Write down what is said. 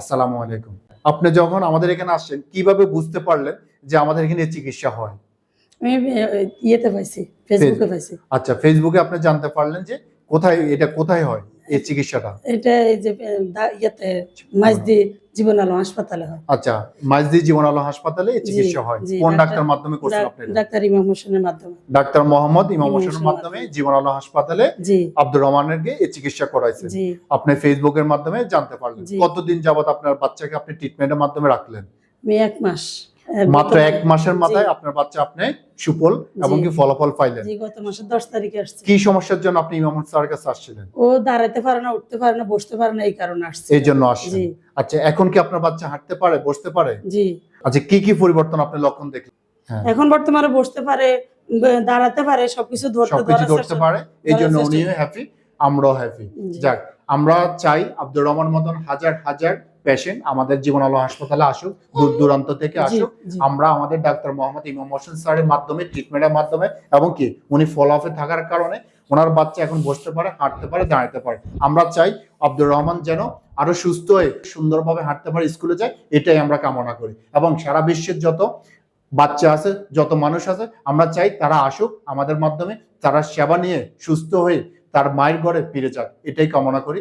আসসালামু আলাইকুম। আপনি যখন আমাদের এখানে আসছেন কীভাবে বুঝতে পারলেন যে আমাদের এখানে চিকিৎসা হয়? আমি ইয়েতে পাইছি ফেসবুকে পাইছি। আচ্ছা ফেসবুকে আপনি জানতে পারলেন যে কোথায় এটা কোথায় হয়? এই চিকিৎসাটা? এটা এই যে মাইজদি জীবন আলো হাসপাতালে হয়। আচ্ছা মাইজদি জীবন আলো হাসপাতালে চিকিৎসা হয়। কোন ডাক্তার- মাধ্যমে করছেন আপনি? ডাক্তার ইমাম হোসেনের মাধ্যমে। ডাক্তার মোহাম্মদ ইমাম হোসেনের মাধ্যমে। জীবন আলো হাসপাতালে আব্দুর রহমানের এই চিকিৎসা করাইছেন। আপনি ফেসবুকের মাধ্যমে জানতে পারলেন। কতদিন যাবত আপনার বাচ্চাকে আপনি ট্রিটমেন্টের মাধ্যমে রাখলেন? আমি এক মাস। মাত্র এক মাসের মাথায় আপনার বাচ্চা আপনি সুফল এবং কি ফলাফল পাইলেন? জি গত মাসের দশ তারিখে আসছে। কি সমস্যার জন্য আপনি ইমাম স্যারের কাছে আসছিলেন? ও দাঁড়াতে পারে না উঠতে পারে না বসতে পারে না এই কারণে আসছে। এই জন্য আসছেন। জি। আচ্ছা এখন কি আপনার বাচ্চা হাঁটতে পারে বসতে পারে? জি। আচ্ছা কি কি পরিবর্তন আপনি লক্ষণ দেখলেন? হ্যাঁ। এখন বর্তমানে বসতে পারে দাঁড়াতে পারে সবকিছু ধরতে সবকিছু ধরার ধরতে পারে এই জন্য উনিও হ্যাপি আমরাও হ্যাপি যাক আমরা চাই আব্দুর রহমান মতন হাজার হাজার পেশেন্ট আমাদের জীবন আলো হাসপাতালে আসুক দূর দূরান্ত থেকে আসুক আমরা আমাদের ডাক্তার মোহাম্মদ ইমাম হোসেন স্যারের মাধ্যমে ট্রিটমেন্টের মাধ্যমে এবং কি উনি ফলোআপে থাকার কারণে ওনার বাচ্চা এখন বসতে পারে হাঁটতে পারে দাঁড়াতে পারে। আমরা চাই আব্দুর রহমান যেন আরও সুস্থ হয়ে সুন্দরভাবে হাঁটতে পারে স্কুলে যায় এটাই আমরা কামনা করি। এবং সারা বিশ্বের যত বাচ্চা আছে যত মানুষ আছে আমরা চাই তারা আসুক আমাদের মাধ্যমে তারা সেবা নিয়ে সুস্থ হয়ে তার মায়ের ঘরে ফিরে যাক এটাই কামনা করি।